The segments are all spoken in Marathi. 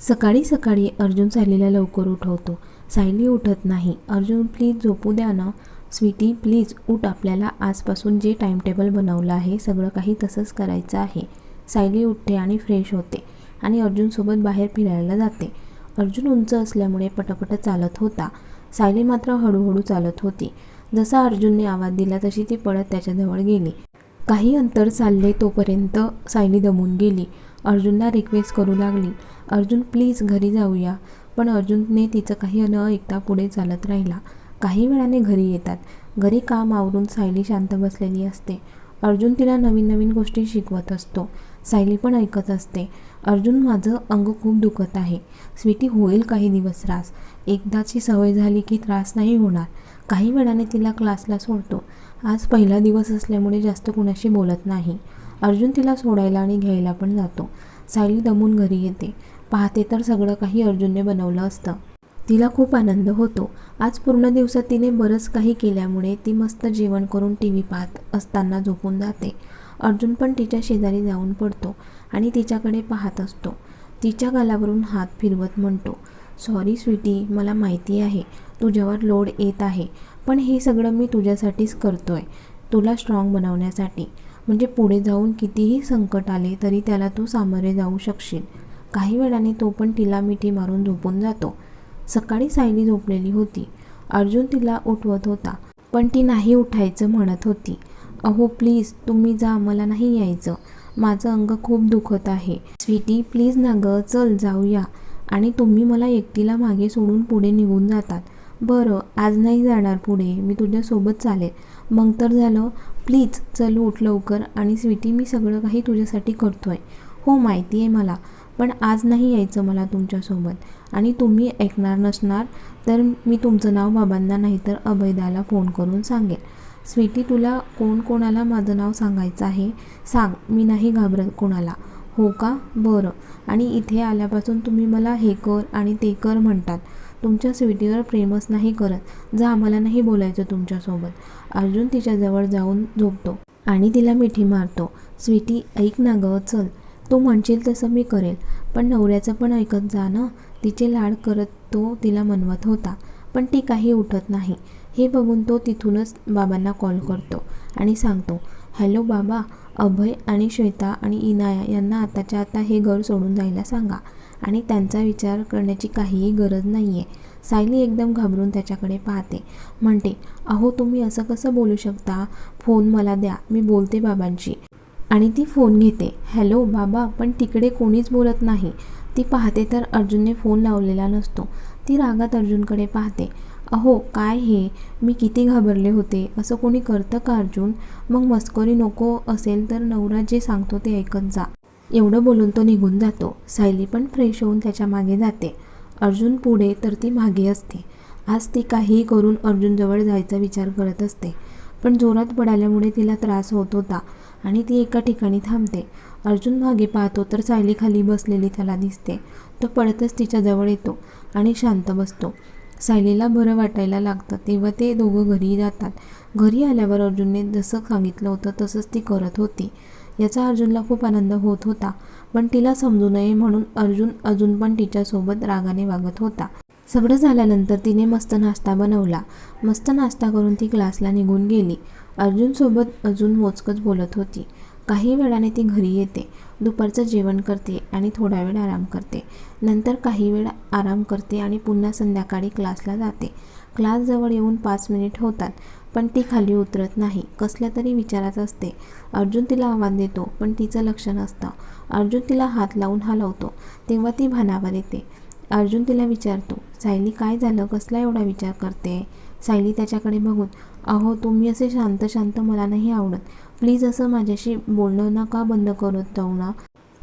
सकाळी सकाळी अर्जुन सायलीला लवकर उठवतो. सायली उठत नाही. अर्जुन प्लीज झोपू द्या ना. स्वीटी प्लीज उठ. आपल्याला आजपासून जे टाईमटेबल बनवलं आहे सगळं काही तसंच करायचं आहे. सायली उठते आणि फ्रेश होते आणि अर्जुनसोबत बाहेर फिरायला जाते. अर्जुन उंच असल्यामुळे पटपट चालत होता. सायली मात्र हळूहळू चालत होती. जसा अर्जुनने आवाज दिला तशी ती पळत त्याच्याजवळ गेली. काही अंतर चालले तोपर्यंत सायली दमून गेली. अर्जुनला रिक्वेस्ट करू लागली. अर्जुन प्लीज घरी जाऊया. पण अर्जुनने तिचं काही न ऐकता पुढे चालत राहिला. काही वेळाने घरी येतात. घरी काम आवरून सायली शांत बसलेली असते. अर्जुन तिला नवीन नवीन गोष्टी शिकवत असतो. सायली पण ऐकत असते. अर्जुन माझं अंग खूप दुखत आहे. स्वीटी होईल काही दिवस त्रास. एकदाची सवय झाली की त्रास नाही होणार. काही वेळाने तिला क्लासला सोडतो. आज पहिला दिवस असल्यामुळे जास्त कुणाशी बोलत नाही. अर्जुन तिला सोडायला आणि घ्यायला पण जातो. सायली दमून घरी येते. पाहते तर सगळं काही अर्जुनने बनवलं असतं. तिला खूप आनंद होतो. आज पूर्ण दिवसात तिने बरंच काही केल्यामुळे ती मस्त जेवण करून टी व्ही पाहत असताना झोपून जाते. अर्जुन पण तिच्या शेजारी जाऊन पडतो आणि तिच्याकडे पाहत असतो. तिच्या गालावरून हात फिरवत म्हणतो सॉरी स्वीटी मला माहिती आहे. तुझ्यावर लोड येत आहे. पण हे सगळं मी तुझ्यासाठीच करतो आहे तुला स्ट्रॉंग बनवण्यासाठी. म्हणजे पुढे जाऊन कितीही संकट आले तरी त्याला तू सामोरे जाऊ शकशील. काही वेळाने तो पण तिला मिठी मारून झोपून जातो. सकाळी सायली झोपलेली होती. अर्जुन तिला उठवत होता पण ती नाही उठायचं म्हणत होती. अहो प्लीज तुम्ही जा मला नाही यायचं. माझं अंग खूप दुखत आहे. स्वीटी प्लीज ना गं चल जाऊया. आणि तुम्ही मला एकटीला मागे सोडून पुढे निघून जातात. बरं आज नाही जाणार पुढे मी तुझ्यासोबत चालेल. मग तर झालं प्लीज चल उठ लवकर. आणि स्वीटी मी सगळं काही तुझ्यासाठी करतो आहे हो माहिती आहे मला. पण आज नाही यायचं मला तुमच्यासोबत. आणि तुम्ही ऐकणार नसणार तर मी तुमचं नाव बाबांना नाही तर अभयदाला फोन करून सांगेल स्वीटी तुला कोण कोणाला माझं नाव सांगायचं आहे? सांग मी नाही घाबरत कोणाला. हो का? बरं. आणि इथे आल्यापासून तुम्ही मला हे कर आणि ते कर म्हणतात. तुमच्या स्वीटीवर प्रेमच नाही करत जा आम्हाला नाही बोलायचं तुमच्यासोबत. अर्जुन तिच्याजवळ जाऊन झोपतो आणि तिला मिठी मारतो. स्वीटी ऐक ना गं चल. तू म्हणशील तसं मी करेल. पण नवऱ्याचं पण ऐकत जा ना. तिचे लाड करत तो तिला मनवत होता पण ती काही उठत नाही. हे बघून तो तिथूनच बाबांना कॉल करतो आणि सांगतो हॅलो बाबा अभय आणि श्वेता आणि इनाया यांना आताच्या आता हे घर सोडून जायला सांगा आणि त्यांचा विचार करण्याची काहीही गरज नाही आहे सायली एकदम घाबरून त्याच्याकडे पाहते. म्हणते अहो तुम्ही असं कसं बोलू शकता? फोन मला द्या मी बोलते बाबांशी. आणि ती फोन घेते. हॅलो बाबा पण तिकडे कोणीच बोलत नाही. ती पाहते तर अर्जुनने फोन लावलेला नसतो. ती रागात अर्जुनकडे पाहते. अहो काय हे? मी किती घाबरले होते. असं कोणी करतं का अर्जुन? मग मस्करी नको असेल तर नवरा जे सांगतो ते ऐकत जा. एवढं बोलून तो निघून जातो. सायली पण फ्रेश होऊन त्याच्यामागे जाते. अर्जुन पुढे तर ती मागे असते. आज ती काहीही करून अर्जुनजवळ जायचा विचार करत असते. पण जोरात पडाल्यामुळे तिला त्रास होत होता. आणि ती एका ठिकाणी थांबते. अर्जुन मागे पाहतो तर सायली खाली बसलेली त्याला दिसते. तो पडतच तिच्याजवळ येतो आणि शांत बसतो. सायलीला बरं वाटायला लागतं तेव्हा ते दोघं घरी जातात. घरी आल्यावर अर्जुनने जसं सांगितलं होतं तसंच ती करत होती. याचा अर्जुनला खूप आनंद होत होता पण तिला समजू नये म्हणून अर्जुन अजून पण तिच्यासोबत रागाने वागत होता. सगळं झाल्यानंतर तिने मस्त नाश्ता बनवला. मस्त नाश्ता करून ती क्लासला निघून गेली. अर्जुनसोबत अजून मोजकच बोलत होती. काही वेळाने ती घरी येते. दुपारचं जेवण करते आणि थोडा वेळ आराम करते. नंतर काही वेळ आराम करते आणि पुन्हा संध्याकाळी क्लासला जाते. क्लासजवळ येऊन पाच मिनिट होतात पण ती खाली उतरत नाही. कसल्या तरी विचारात असते. अर्जुन तिला आवाज देतो पण तिचं लक्ष नसतं. अर्जुन तिला हात लावून हलवतो. तेव्हा ती भानावर येते. अर्जुन तिला विचारतो सायली काय झालं? कसला एवढा विचार करते? सायली त्याच्याकडे बघून अहो तुम्ही असे शांत शांत मला नाही आवडत. प्लीज असं माझ्याशी बोलणं नका बंद करत जाऊ ना?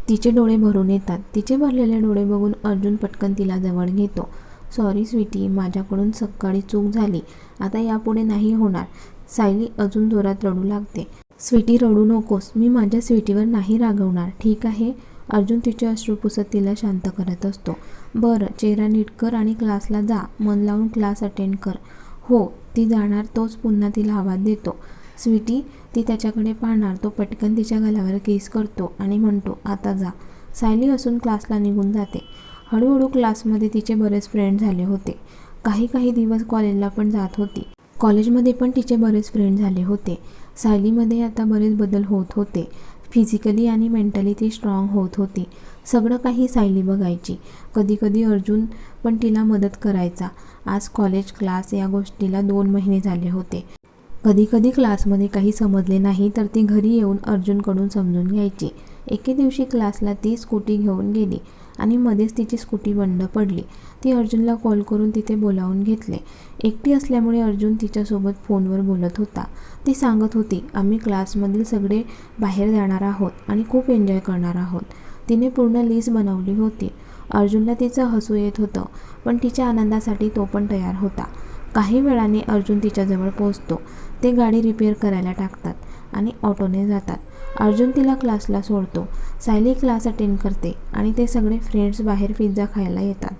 तिचे डोळे भरून येतात. तिचे भरलेले डोळे बघून अर्जुन पटकन तिला जवळ घेतो. सॉरी स्वीटी माझ्याकडून सकाळी चूक झाली. आता यापुढे नाही होणार. सायली अजून जोरात रडू लागते. स्वीटी रडू नकोस. मी माझ्या स्वीटीवर नाही रागवणार. ठीक आहे? अर्जुन तिचे अश्रू पुसत तिला शांत करत असतो. बरं चेहरा नीट कर आणि क्लासला जा. मन लावून क्लास अटेंड कर. हो ती जाणार तोच पुन्हा तिला आवाज देतो. स्वीटी ती त्याच्याकडे पाहणार. तो पटकन तिच्या गलावर केस करतो आणि म्हणतो आता जा. सायली असून क्लासला निघून जाते. हळूहळू क्लासमध्ये तिचे बरेच फ्रेंड झाले होते. काही काही दिवस कॉलेजला पण जात होती. कॉलेजमध्ये पण तिचे बरेच फ्रेंड झाले होते. सायलीमध्ये आता बरेच बदल होत होते. फिजिकली आणि मेंटली ती स्ट्रॉंग होत होती. सगळं काही सायली बघायची. कधी कधी अर्जुन पण तिला मदत करायचा. आज कॉलेज क्लास या गोष्टीला दोन महिने झाले होते. कधी कधी क्लासमध्ये काही समजले नाही तर ती घरी येऊन अर्जुनकडून समजून घ्यायची. एके दिवशी क्लासला ती स्कूटी घेऊन गेली आणि मध्येच तिची स्कूटी बंद पडली. ती अर्जुनला कॉल करून तिथे बोलावून घेतले. एकटी असल्यामुळे अर्जुन तिच्यासोबत फोनवर बोलत होता. ती सांगत होती आम्ही क्लासमधील सगळे बाहेर जाणार आहोत आणि खूप एन्जॉय करणार आहोत. तिने पूर्ण लिस्ट बनवली होती. अर्जुनला तिचं हसू येत होतं पण तिच्या आनंदासाठी तो पण तयार होता. काही वेळाने अर्जुन तिच्याजवळ पोहोचतो. ते गाडी रिपेअर करायला टाकतात. आणि ऑटोने जातात. अर्जुन तिला क्लासला सोडतो. सायली क्लास अटेंड करते आणि ते सगळे फ्रेंड्स बाहेर पिझ्झा खायला येतात.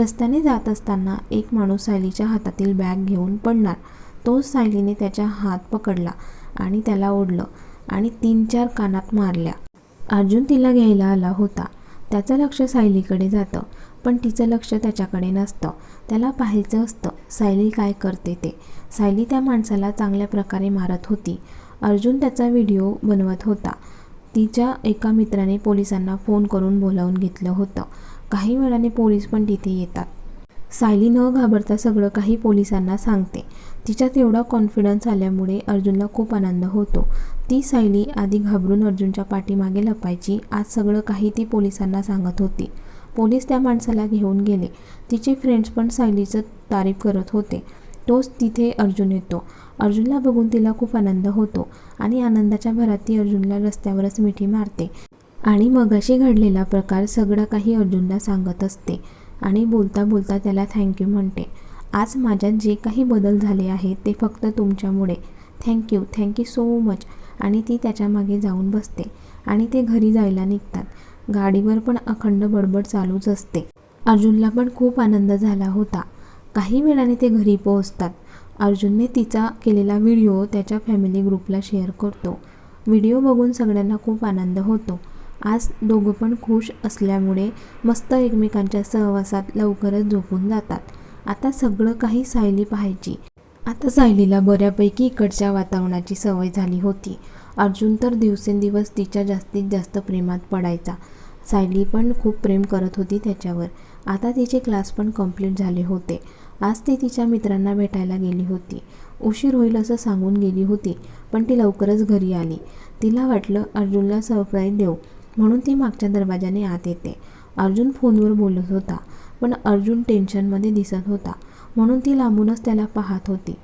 रस्त्याने जात असताना एक माणूस सायलीच्या हातातील बॅग घेऊन पडणार. तोच सायलीने त्याचा हात पकडला आणि त्याला ओढलं आणि तीन चार कानात मारल्या. अर्जुन तिला घ्यायला आला होता. त्याचं लक्ष सायलीकडे जातं पण तिचं लक्ष त्याच्याकडे नसतं. त्याला पाहायचं असतं सायली काय करते ते. सायली त्या माणसाला चांगल्या प्रकारे मारत होती. अर्जुन त्याचा व्हिडिओ बनवत होता. तिच्या एका मित्राने पोलिसांना फोन करून बोलावून घेतलं होतं. काही वेळाने पोलीस पण तिथे येतात. सायली न घाबरता सगळं काही पोलिसांना सांगते. तिच्यात एवढा कॉन्फिडन्स आल्यामुळे अर्जुनला खूप आनंद होतो. ती सायली आधी घाबरून अर्जुनच्या पाठीमागे लपायची. आज सगळं काही ती पोलिसांना सांगत होती. पोलीस त्या माणसाला घेऊन गेले. तिचे फ्रेंड्स पण सायलीचं तारीफ करत होते. तोच तिथे अर्जुन येतो. अर्जुनला बघून तिला खूप आनंद होतो आणि आनंदाच्या भरात ती अर्जुनला रस्त्यावरच मिठी मारते आणि मगाशी घडलेला प्रकार सगळं काही अर्जुनला सांगत असते आणि बोलता बोलता त्याला थँक्यू म्हणते. आज माझ्यात जे काही बदल झाले आहेत ते फक्त तुमच्यामुळे. थँक्यू थँक्यू सो मच आणि ती त्याच्यामागे जाऊन बसते आणि ते घरी जायला निघतात. गाडीवर पण अखंड बडबड चालूच असते. अर्जुनला पण खूप आनंद झाला होता. काही वेळाने ते घरी पोहोचतात. अर्जुनने तिचा केलेला व्हिडिओ त्याच्या फॅमिली ग्रुपला शेअर करतो. व्हिडिओ बघून सगळ्यांना खूप आनंद होतो. आज दोघं पण खुश असल्यामुळे मस्त एकमेकांच्या सहवासात लवकरच झोपून जातात. आता सगळं काही सायली पाहायची. आता सायलीला बऱ्यापैकी इकडच्या वातावरणाची सवय झाली होती. अर्जुन तर दिवसेंदिवस तिच्या जास्तीत जास्त प्रेमात पडायचा. सायली पण खूप प्रेम करत होती त्याच्यावर. आता तिचे क्लास पण कंप्लीट झाले होते. आज ती तिच्या मित्रांना भेटायला गेली होती. उशीर होईल असं सांगून गेली होती पण ती लवकरच घरी आली. तिला वाटलं अर्जुनला सरप्राईज देऊ म्हणून ती मागच्या दरवाजाने आत येते. अर्जुन फोनवर बोलत होता पण अर्जुन टेन्शनमध्ये दिसत होता म्हणून ती लांबूनच त्याला पाहत होती.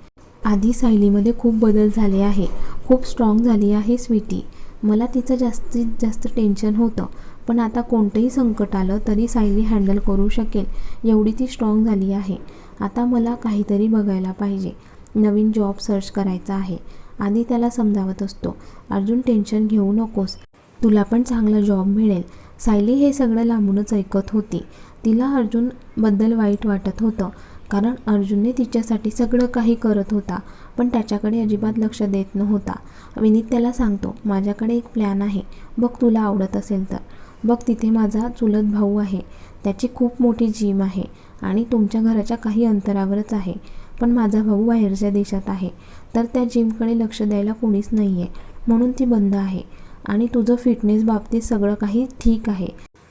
आधी सायलीमध्ये खूप बदल झाले आहे खूप स्ट्रॉंग झाली आहे स्वीटी. मला तिचं जास्तीत जास्त टेन्शन होतं पण आता कोणतंही संकट आलं तरी सायली हँडल करू शकेल एवढी ती स्ट्रॉंग झाली आहे. आता मला काहीतरी बघायला पाहिजे. नवीन जॉब सर्च करायचा आहे. आधी त्याला समजावत असतो. अर्जुन टेन्शन घेऊ नकोस. तुला पण चांगला जॉब मिळेल. सायली हे सगळं लांबूनच ऐकत होती. तिला अर्जुनबद्दल वाईट वाटत होतं. कारण अर्जुनने तिच्यासाठी सगळं काही करत होता पण त्याच्याकडे अजिबात लक्ष देत नव्हता. विनीत त्याला सांगतो माझ्याकडे एक प्लॅन आहे. बघ तुला आवडत असेल तर. बघ तिथे माझा चुलत भाऊ आहे. त्याची खूप मोठी जिम आहे. आणि तुमच्या घराच्या काही अंतरावरच आहे. पण माझा भाऊ बाहेरच्या देशात आहे. तर त्या जिमकडे लक्ष द्यायला कोणीच नाही आहे म्हणून ती बंद आहे. आणि तुझं फिटनेस बाबतीत सगळं काही ठीक आहे.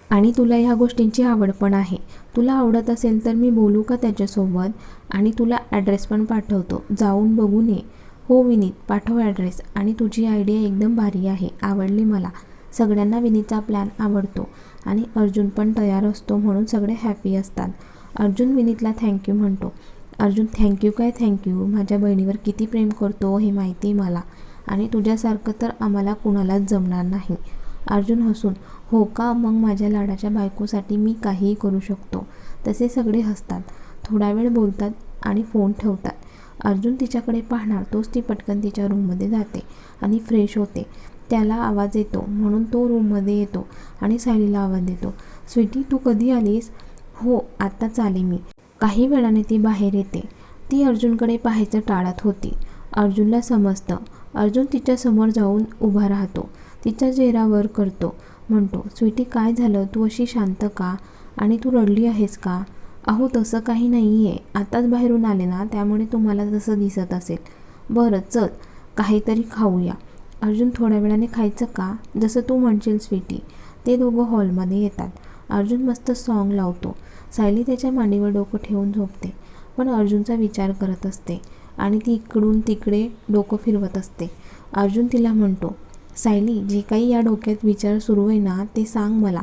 आणि तुला ह्या गोष्टींची आवड पण आहे. तुला आवडत असेल तर मी बोलू का त्याच्यासोबत? आणि तुला ॲड्रेस पण पाठवतो. जाऊन बघून ये हो विनीत पाठव ॲड्रेस आणि तुझी आयडिया एकदम भारी आहे. आवडली मला. सगळ्यांना विनीतचा प्लॅन आवडतो. आणि अर्जुन पण तयार असतो म्हणून सगळे हॅपी असतात. अर्जुन विनीतला थँक्यू म्हणतो. अर्जुन थँक्यू काय थँक्यू माझ्या बहिणीवर किती प्रेम करतो हे माहिती मला. आणि तुझ्यासारखं तर आम्हाला कुणालाच जमणार नाही. अर्जुन हसून हो का? मग माझ्या लाडाच्या बायकोसाठी मी काहीही करू शकतो. तसे सगळे हसतात. थोडा वेळ बोलतात आणि फोन ठेवतात. अर्जुन तिच्याकडे पाहणार तोच ती पटकन तिच्या रूममध्ये जाते आणि फ्रेश होते. त्याला आवाज येतो म्हणून तो रूममध्ये येतो आणि सायलीला आवाज देतो. स्वीटी तू कधी आलीस? हो आत्ताच आले मी. काही वेळाने ती बाहेर येते. ती अर्जुनकडे पाहायचं टाळत होती. अर्जुनला समजतं. अर्जुन तिच्यासमोर जाऊन उभा राहतो. तिच्या चेहऱ्यावर करतो. म्हणतो स्वीटी काय झालं? तू अशी शांत का? आणि तू रडली आहेस का? अहो तसं काही नाही आहे आताच बाहेरून आले ना त्यामुळे तुम्हाला तसं दिसत असेल. बरं चल. काहीतरी खाऊया. अर्जुन थोड्या वेळाने खायचं का? जसं तू म्हणशील स्वीटी. ते दोघं हॉलमध्ये येतात. अर्जुन मस्त सॉन्ग लावतो. सायली त्याच्या मांडीवर डोकं ठेवून झोपते पण अर्जुनचा विचार करत असते आणि ती इकडून तिकडे डोकं फिरवत असते. अर्जुन तिला म्हणतो सायली जे काही या डोक्यात विचार सुरू आहे ना ते सांग मला.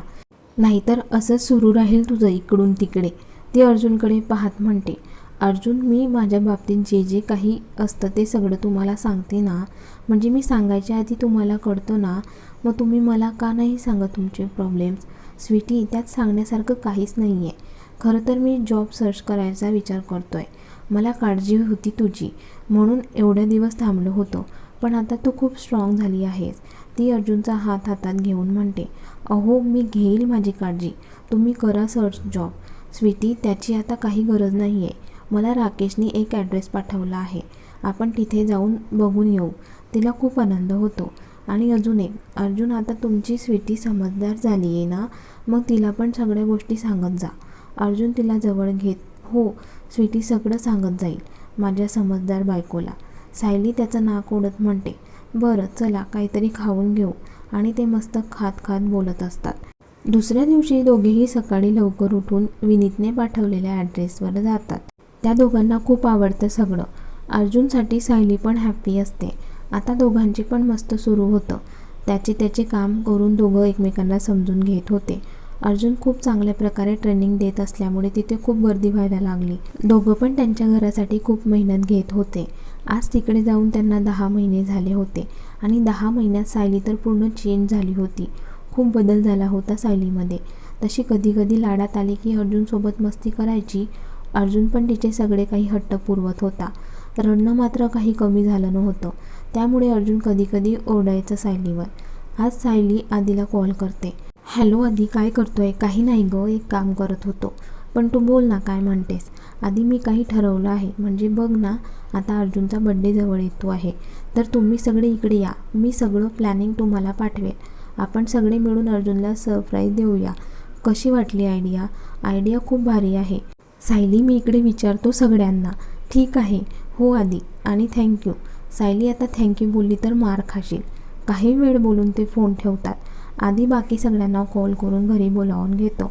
नाहीतर असंच सुरू राहील तुझं इकडून तिकडे. ती अर्जुनकडे पाहत म्हणते अर्जुन मी माझ्या बाबतीत जे जे काही असतं ते सगळं तुम्हाला सांगते ना. म्हणजे मी सांगायच्या आधी तुम्हाला कळतो ना. मग तुम्ही मला का नाही सांगत तुमचे प्रॉब्लेम्स स्वीटी त्यात सांगण्यासारखं काहीच नाही आहे खरं तर मी जॉब सर्च करायचा विचार करतो आहे मला काळजी होती तुझी. म्हणून एवढ्या दिवस थांबलो होतो. पण आता तू खूप स्ट्रॉंग झाली आहेस. ती अर्जुनचा हात हातात घेऊन म्हणते अहो मी घेईल माझी काळजी. तुम्ही करा सर्च जॉब स्वीटी त्याची आता काही गरज नाही आहे मला राकेशने एक ॲड्रेस पाठवला आहे. आपण तिथे जाऊन बघून येऊ. तिला खूप आनंद होतो. आणि अजून एक. अर्जुन आता तुमची स्वीटी समजदार झाली आहे ना? मग तिला पण सगळ्या गोष्टी सांगत जा. अर्जुन तिला जवळ घेत हो स्वीटी सगळं सांगत जाईल माझ्या समजदार बायकोला. सायली त्याचं नाक ओढत म्हणते बरं चला काहीतरी खाऊन घेऊ. आणि ते मस्त खात खात बोलत असतात. दुसऱ्या दिवशी दोघेही सकाळी लवकर उठून विनीतने पाठवलेल्या ॲड्रेसवर जातात. त्या दोघांना खूप आवडतं सगळं. अर्जुनसाठी सायली पण हॅप्पी असते. आता दोघांची पण मस्त सुरू होतं. त्याचे त्याचे काम करून दोघं एकमेकांना समजून घेत होते. अर्जुन खूप चांगल्या प्रकारे ट्रेनिंग देत असल्यामुळे तिथे खूप गर्दी व्हायला लागली. दोघं पण त्यांच्या घरासाठी खूप मेहनत घेत होते. आज तिकडे जाऊन त्यांना दहा महिने झाले होते आणि दहा महिन्यात सायली तर पूर्ण चेंज झाली होती. खूप बदल झाला होता सायलीमध्ये. तशी कधी कधी लाडात आली की अर्जुनसोबत मस्ती करायची. अर्जुन पण तिचे सगळे काही हट्ट पुरवत होता. रडणं मात्र काही कमी झालं नव्हतं. त्यामुळे अर्जुन कधी कधी ओरडायचं सायलीवर. आज सायली आधीला कॉल करते. हॅलो आधी काय करतो आहे काही नाही गं एक काम करत होतो. पण तू बोल ना काय म्हणतेस? आधी मी काही ठरवलं आहे. म्हणजे बघ ना आता अर्जुनचा बड्डे जवळ येतो आहे. तर तुम्ही सगळे इकडे या. मी सगळं प्लॅनिंग तुम्हाला पाठवेल. आपण सगळे मिळून अर्जुनला सरप्राईज देऊया. कशी वाटली आयडिया आयडिया खूप भारी आहे. सायली मी इकडे विचारतो सगळ्यांना. ठीक आहे. हो आधी. आणि थँक्यू सायली आता थँक्यू बोलली तर मार खाशील. काही वेळ बोलून ते फोन ठेवतात. आधी बाकी सगळ्यांना कॉल करून घरी बोलावून घेतो.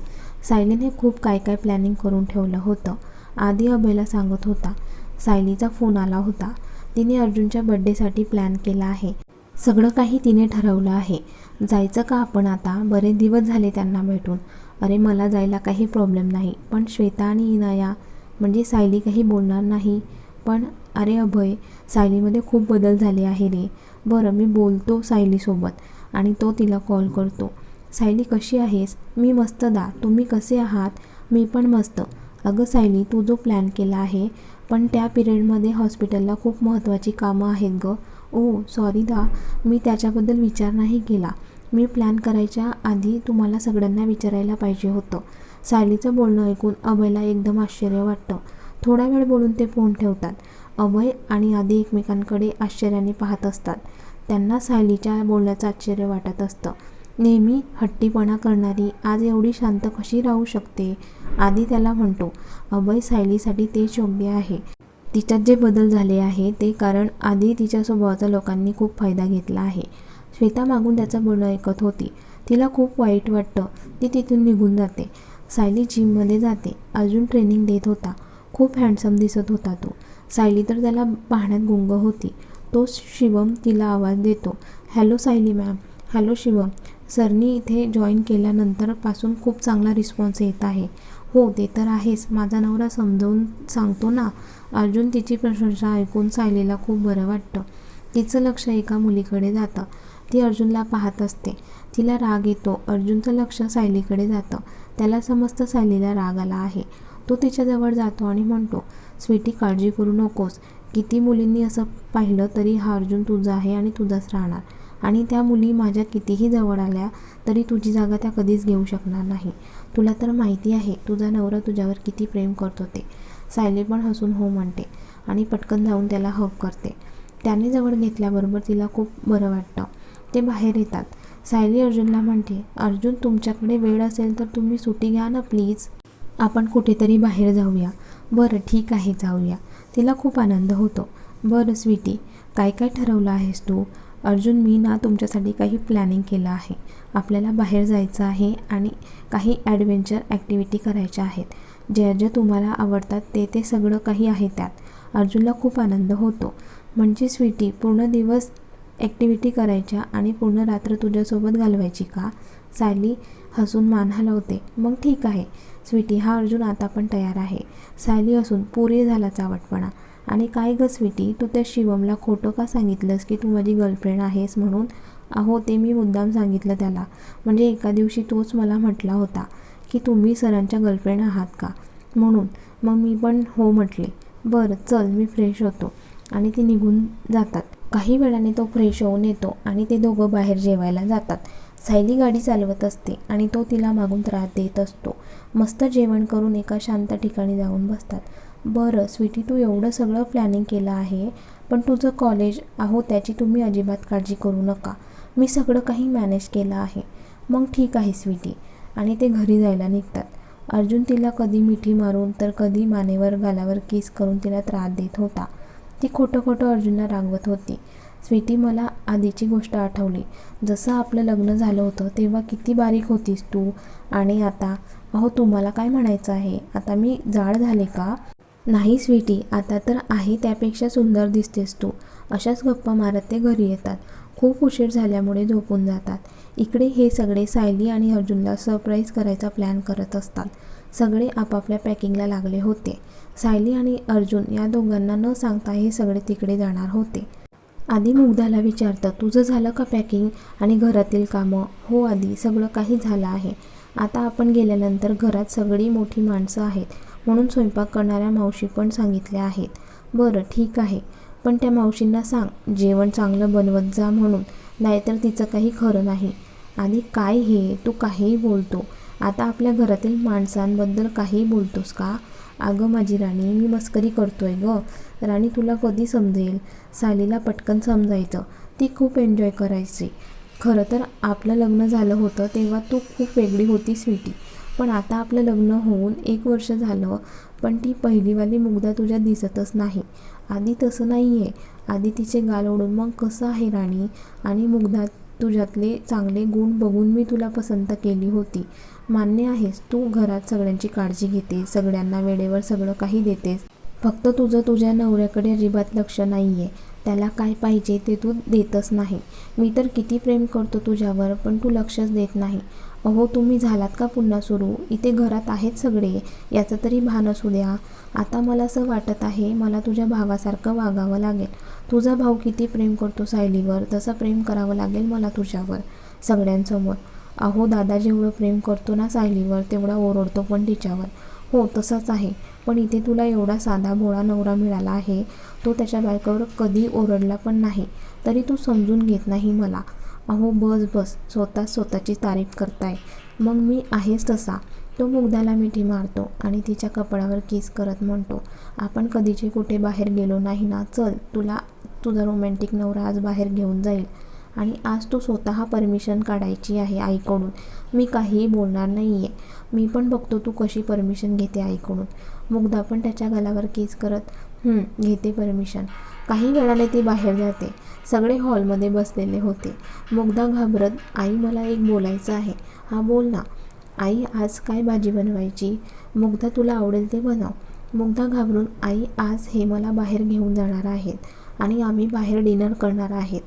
सायलीने खूप काय काय प्लॅनिंग करून ठेवलं होतं. आधी अभयला सांगत होता. सायलीचा फोन आला होता. तिने अर्जुनच्या बड्डेसाठी प्लॅन केला आहे. सगळं काही तिने ठरवलं आहे. जायचं का आपण आता? बरे दिवस झाले त्यांना भेटून. अरे मला जायला काही प्रॉब्लेम नाही. पण श्वेता आणि इनाया म्हणजे सायली काही बोलणार नाही. पण अरे अभय सायलीमध्ये खूप बदल झाले आहे रे. बरं मी बोलतो सायलीसोबत. आणि तो तिला कॉल करतो. सायली कशी आहेस? मी मस्त दा. तुम्ही कसे आहात? मी पण मस्त. अगं सायली तू जो प्लॅन केला आहे पण त्या पिरियडमध्ये हॉस्पिटलला खूप महत्त्वाची कामं आहेत गं. ओ सॉरी दा. मी त्याच्याबद्दल विचार नाही केला. मी प्लॅन करायच्या आधी तुम्हाला सगळ्यांना विचारायला पाहिजे होतं. सायलीचं बोलणं ऐकून अभयला एकदम आश्चर्य वाटतं. थोडा वेळ बोलून ते फोन ठेवतात. अभय आणि आधी एकमेकांकडे आश्चर्याने पाहत असतात. त्यांना सायलीच्या बोलण्याचं आश्चर्य वाटत असतं. नेहमी हट्टीपणा करणारी आज एवढी शांत कशी राहू शकते? आधी त्याला म्हणतो अभय सायलीसाठी तेच योग्य आहे. तिच्यात जे बदल झाले आहे ते कारण आधी तिच्या स्वभावाचा लोकांनी खूप फायदा घेतला आहे. श्वेता मागून त्याचं बोलणं ऐकत होती. तिला खूप वाईट वाटतं. ती तिथून निघून जाते. सायली जिममध्ये जाते. अजून ट्रेनिंग देत होता. खूप हँडसम दिसत होता तो. सायली तर त्याला पाहण्यात गुंग होती. तो शिवम तिला आवाज देतो. Hello Sayali ma'am. Hello Shivam. सरनी इथे जॉईन केल्यानंतरपासून खूप चांगला रिस्पॉन्स येत आहे. हो ते तर आहेच. माझा नवरा समजावून सांगतो ना. अर्जुन तिची प्रशंसा ऐकून सायलीला खूप बरं वाटतं. तिचं लक्ष एका मुलीकडे जातं. ती अर्जुनला पाहत असते. तिला राग येतो. अर्जुनचं लक्ष सायलीकडे जातं. त्याला समजतं सायलीला राग आला आहे. तो तिच्याजवळ जातो आणि म्हणतो स्वीटी काळजी करू नकोस. किती मुलींनी असं पाहिलं तरी हा अर्जुन तुझा आहे आणि तुझाच राहणार. आणि त्या मुली माझ्या कितीही जवळ आल्या तरी तुझी जागा त्या कधीच घेऊ शकणार नाही. तुला तर माहिती आहे तुझा नवरा तुझ्यावर किती प्रेम करतो ते. सायली पण हसून हो म्हणते आणि पटकन जाऊन त्याला हब करते. त्याने जवळ घेतल्याबरोबर तिला खूप बरं वाटतं. ते बाहेर येतात. सायली अर्जुनला म्हणते अर्जुन तुमच्याकडे वेळ असेल तर तुम्ही सुट्टी घ्या ना प्लीज. आपण कुठेतरी बाहेर जाऊया. बरं ठीक आहे जाऊया. तिला खूप आनंद होतो. बरं स्वीटी काय काय ठरवलं आहेस तू? अर्जुन मी ना तुमच्यासाठी काही प्लॅनिंग केलं आहे. आपल्याला बाहेर जायचं आहे आणि काही ॲडव्हेंचर ॲक्टिव्हिटी करायच्या आहेत. ज्या ज्या तुम्हाला आवडतात ते ते सगळं काही आहे त्यात. अर्जुनला खूप आनंद होतो. म्हणजे स्वीटी पूर्ण दिवस ॲक्टिव्हिटी करायच्या आणि पूर्ण रात्र तुझ्यासोबत घालवायची का? सायली हसून मान हलवते. मग ठीक आहे. स्वीटी हा अर्जुन आता पण तयार आहे. सायली असून पुरी झाला चावटपणा. आणि काय गं स्वीटी तू त्या शिवमला खोटं का सांगितलंस की तू माझी गर्लफ्रेंड आहेस म्हणून? अहो ते मी मुद्दाम सांगितलं त्याला. म्हणजे एका दिवशी तोच मला म्हटला होता की तुम्ही सरांच्या गर्लफ्रेंड आहात का? म्हणून. मग मी पण हो म्हटले. बरं चल मी फ्रेश होतो. आणि ते निघून जातात. काही वेळाने तो फ्रेश होऊन येतो आणि ते दोघं बाहेर जेवायला जातात. सायली गाडी चालवत असते आणि तो तिला मागून त्रास देत असतो. मस्त जेवण करून एका शांत ठिकाणी जाऊन बसतात. बरं स्वीटी तू एवढं सगळं प्लॅनिंग केलं आहे पण तुझं कॉलेज आहो त्याची तुम्ही अजिबात काळजी करू नका. मी सगळं काही मॅनेज केलं आहे. मग ठीक आहे स्वीटी. आणि ते घरी जायला निघतात. अर्जुन तिला कधी मिठी मारून तर कधी मानेवर गालावर किस करून तिला त्रास देत होता. ती खोटं खोटं अर्जुनला रागवत होती. स्वीटी मला आधीची गोष्ट आठवली. जसं आपलं लग्न झालं होतं तेव्हा किती बारीक होतीस तू? आणि आता? अहो तुम्हाला काय म्हणायचं आहे? आता मी जाड झाले का? नाही स्वीटी आता तर आहे त्यापेक्षा सुंदर दिसतेस तू. अशाच गप्पा मारत ते घरी येतात. खूप उशीर झाल्यामुळे झोपून जातात. इकडे हे सगळे सायली आणि अर्जुनला सरप्राईज करायचा प्लॅन करत असतात. सगळे आपापल्या पॅकिंगला लागले होते. सायली आणि अर्जुन या दोघांना न सांगता हे सगळे तिकडे जाणार होते. आधी मुग्धाला विचारतं तुझं झालं का पॅकिंग आणि घरातील कामं? हो आधी सगळं काही झालं आहे. आता आपण गेल्यानंतर घरात सगळी मोठी माणसं आहेत. म्हणून स्वयंपाक करणाऱ्या मावशी पण सांगितल्या आहेत. बरं ठीक आहे. पण त्या मावशींना सांग. जेवण चांगलं बनवत जा म्हणून. नाहीतर तिचं काही खरं नाही. आणि काय हे? तू काहीही बोलतो. आता आपल्या घरातील माणसांबद्दल काहीही बोलतोस का? अगं माझी राणी मी मस्करी करतोय ग. राणी तुला कधी समजेल? सालीला पटकन समजायचं. ती खूप एन्जॉय करायची. खरं तर आपलं लग्न झालं होतं तेव्हा तू खूप वेगळी होती स्वीटी. पण आता आपलं लग्न होऊन एक वर्ष झालं पण ती पहिलीवाली मुग्धा तुझ्या दिसतच नाही. आधी तसं नाही आहे आधी तिचे गाल ओढून मग कसं आहे राणी? आणि मुग्धा तुझ्यातले चांगले गुण बघून मी तुला पसंत केली होती. मान्य आहेस तू घरात सगळ्यांची काळजी घेतेस सगळ्यांना वेळेवर सगळं काही देतेस. फक्त तुझं तुझ्या नवऱ्याकडे अजिबात लक्ष नाही आहे त्याला काय पाहिजे ते तू देतच नाही. मी तर किती प्रेम करतो तुझ्यावर पण तू लक्षच देत नाही. अहो तुम्ही झालात का पुन्हा सुरू? इथे घरात आहेत सगळे. याचं तरी भान असू द्या. आता मला असं वाटत आहे मला तुझ्या भावासारखं वागावं लागेल. तुझा भाऊ किती प्रेम करतो सायलीवर तसं प्रेम करावं लागेल मला तुझ्यावर सगळ्यांसमोर. अहो दादा जेवढं प्रेम करतो ना सायलीवर तेवढा ओरडतो पण तिच्यावर. हो तसंच आहे. पण इथे तुला एवढा साधा भोळा नवरा मिळाला आहे तो त्याच्या बायकावर कधी ओरडला पण नाही. तरी तू समजून घेत नाही मला. अहो बस बस. स्वतः स्वतःची तारीफ करताय. मग मी आहेच तसा. तो मुग्धाला मिठी मारतो आणि तिच्या कपड्यावर किस करत म्हणतो आपण कधीचे कुठे बाहेर गेलो नाही ना चल तुला तुझा रोमॅन्टिक नवरा आज बाहेर घेऊन जाईल. आणि आज तू स्वतः परमिशन काढायची आहे आईकडून. मी काहीही बोलणार नाही आहे मी पण बघतो तू कशी परमिशन घेते आईकडून. मुग्धा पण त्याच्या गलावर केस करत घेते परमिशन काही वेळाने ती बाहेर जाते. सगळे हॉलमध्ये बसलेले होते. मुग्धा घाबरत आई मला एक बोलायचं आहे. हा बोल ना. आई आज काय भाजी बनवायची? मुग्धा तुला आवडेल ते बनव. मुग्धा घाबरून आई आज हे मला बाहेर घेऊन जाणार आहेत आणि आम्ही बाहेर डिनर करणार आहेत.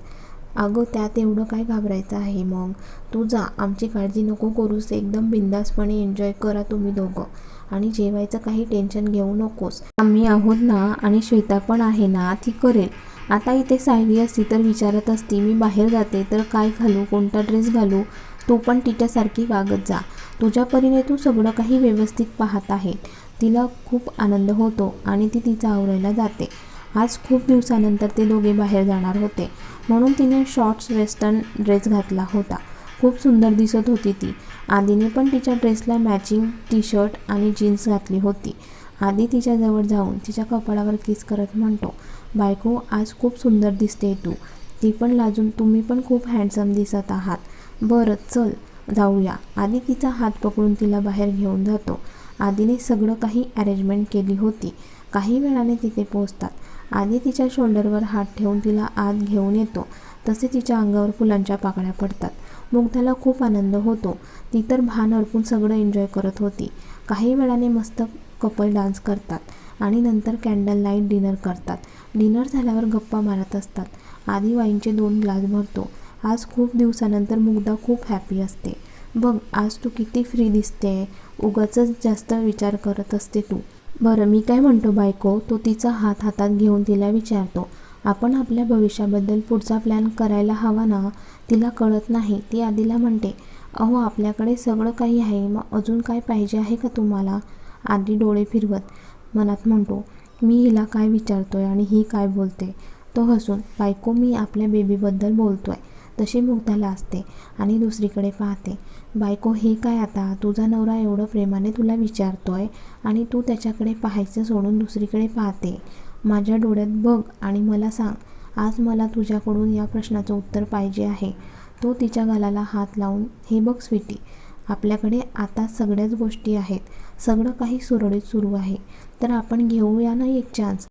अगं त्यात एवढं काय घाबरायचं आहे मग? तू जा आमची काळजी नको करूस एकदम बिंदासपणे एन्जॉय करा तुम्ही दोघं. आणि जेवायचं काही टेन्शन घेऊ नकोस. आम्ही आहोत ना आणि श्वेता पण आहे ना ती करेल. आता इथे सायली असती तर विचारत असती मी बाहेर जाते तर काय घालू कोणता ड्रेस घालू? तू पण तिच्यासारखी वागत जा. तुझ्या परीने तू सगळं काही व्यवस्थित पाहत आहे. तिला खूप आनंद होतो आणि ती तिचा आवरायला जाते. आज खूप दिवसानंतर ते दोघे बाहेर जाणार होते. म्हणून तिने शॉर्ट्स वेस्टर्न ड्रेस घातला होता. खूप सुंदर दिसत होती ती. आधीने पण तिच्या ड्रेसला मॅचिंग टी शर्ट आणि जीन्स घातली होती. आधी तिच्याजवळ जाऊन तिच्या कपाळावर किस करत म्हणतो बायको आज खूप सुंदर दिसते तू. ती पण लाजून तुम्ही पण खूप हँडसम दिसत आहात. बरं चल जाऊया. आधी तिचा हात पकडून तिला बाहेर घेऊन जातो. आधीने सगळं काही अरेंजमेंट केली होती. काही वेळाने तिथे पोचतात आधी तिच्या शोल्डरवर हात ठेवून तिला आत घेऊन येतो. तसे तिच्या अंगावर फुलांच्या पाकळ्या पडतात. मुग्धाला खूप आनंद होतो. ती तर भान अर्पून सगळं एन्जॉय करत होती. काही वेळाने मस्त कपल डान्स करतात आणि नंतर कॅन्डल लाइट डिनर करतात. डिनर झाल्यावर गप्पा मारत असतात. आधी वाईनचे दोन ग्लास भरतो. आज खूप दिवसानंतर मुग्धा खूप हॅपी असते. बघ आज तू किती फ्री दिसते. उगाच जास्त विचार करत असते तू. बरं मी काय म्हणतो बायको? तो तिचा हात हातात घेऊन तिला विचारतो. आपण आपल्या भविष्याबद्दल पुढचा प्लॅन करायला हवा ना? तिला कळत नाही. ती आधीला म्हणते अहो आपल्याकडे सगळं काही आहे. मग अजून काय पाहिजे आहे का तुम्हाला? आधी डोळे फिरवत मनात म्हणतो मी हिला काय विचारतोय आणि ही काय बोलते? तो हसून बायको मी आपल्या बेबीबद्दल बोलतोय. तशी मुग्धाला असते आणि दुसरीकडे पाहते बायको हे काय आता? तुझा नवरा एवढं प्रेमाने तुला विचारतोय आणि तू त्याच्याकडे पाहायचं सोडून दुसरीकडे पाहते. माझ्या डोळ्यात बघ आणि मला सांग आज मला तुझ्याकडून या प्रश्नाचं उत्तर पाहिजे आहे तो तिच्या गालाला हात लावून हे बघ स्वीटी आपल्याकडे आता सगळ्याच गोष्टी आहेत. सगळं काही सुरळीत सुरू आहे. तर आपण घेऊया ना एक चान्स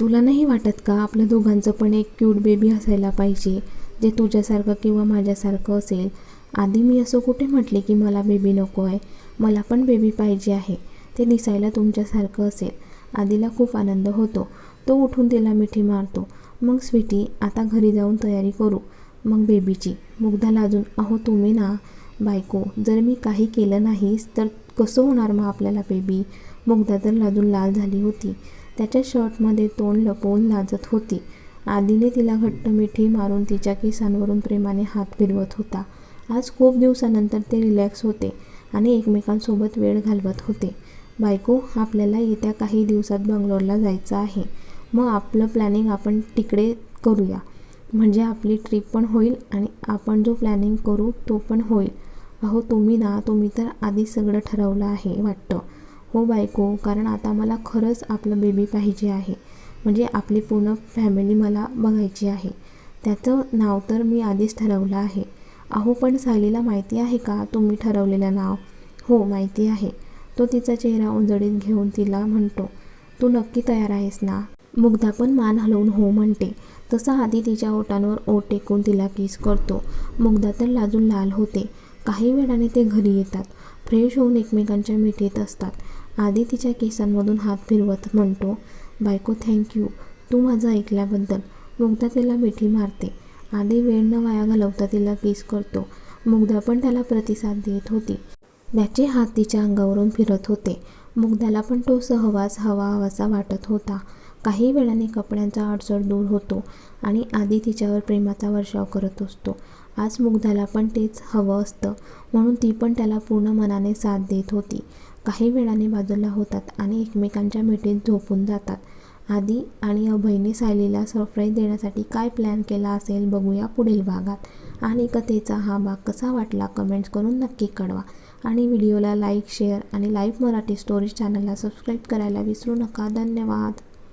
तुला नाही वाटत का आपल्या दोघांचं पण एक क्यूट बेबी असायला पाहिजे? जे तुझ्यासारखं किंवा माझ्यासारखं असेल आधी मी असं कुठे म्हटले की मला बेबी नको आहे? मला पण बेबी पाहिजे आहे. ते दिसायला तुमच्यासारखं असेल. आधीला खूप आनंद होतो. तो उठून तिला मिठी मारतो. मग स्वीटी आता घरी जाऊन तयारी करू. मग बेबीची मुग्धाला लाजून अहो तुम्ही ना बायको जर मी काही केलं नाहीस तर कसं होणार मग आपल्याला बेबी मुग्धा तर लाजून लाल झाली होती. त्याच्या शर्टमध्ये तोंड लपवून लाजत होती. आधीने तिला घट्ट मिठी मारून तिच्या केसांवरून प्रेमाने हात फिरवत होता. आज खूप दिवसानंतर ते रिलॅक्स होते आणि एकमेकांसोबत वेळ घालवत होते. बायको आपल्याला येत्या काही दिवसात बंगलोरला जायचं आहे. मग आपलं प्लॅनिंग आपण तिकडे करूया. म्हणजे आपली ट्रिप पण होईल आणि आपण जो प्लॅनिंग करू तो पण होईल. अहो तुम्ही ना तुम्ही तर आधी सगळं ठरवलं आहे वाटतं. हो बायको कारण आता मला खरंच आपलं बेबी पाहिजे आहे. म्हणजे आपली पूर्ण फॅमिली मला बघायची आहे. त्याचं नाव तर मी आधीच ठरवलं आहे. अहो पण सायलीला माहिती आहे का? तुम्ही ठरवलेलं नाव? हो माहिती आहे. तो तिचा चेहरा उंजडीत घेऊन तिला म्हणतो तू नक्की तयार आहेस ना? मुग्धा पण मान हलवून हो म्हणते. तसा आधी तिच्या ओटांवर ओट टेकून तिला किस करतो. मुग्धा तर लाजून लाल होते. काही वेळाने ते घरी येतात. फ्रेश होऊन एकमेकांच्या मिठीत असतात. आधी तिच्या केसांमधून हात फिरवत म्हणतो बायको थँक्यू तू माझं ऐकल्याबद्दल. मुग्धा तिला मिठी मारते. आधी वेळ न वाया घालवता तिला किस करतो. मुग्धा पण त्याला प्रतिसाद देत होती. त्याचे हात तिच्या अंगावरून फिरत होते. मुग्धाला पण तो सहवास हवा हवासा वाटत होता. काही वेळाने कपड्यांचा अडचण दूर होतो आणि आधी तिच्यावर प्रेमाचा वर्षाव करत असतो. आज मुग्धाला पण तेच हवं असतं म्हणून ती पण त्याला पूर्ण मनाने साथ देत होती. काही वेळाने बाजूला होतात आणि एकमेकांच्या मिठीत झोपून जातात. आधी आणि अभयने सायलीला सरप्राईज देण्यासाठी काय प्लॅन केला असेल बघूया पुढील भागात. आणि कथेचा हा भाग कसा वाटला कमेंट्स करून नक्की कळवा. आणि व्हिडिओला लाईक शेअर आणि लाईव्ह मराठी स्टोरीज चॅनलला सबस्क्राईब करायला विसरू नका. धन्यवाद.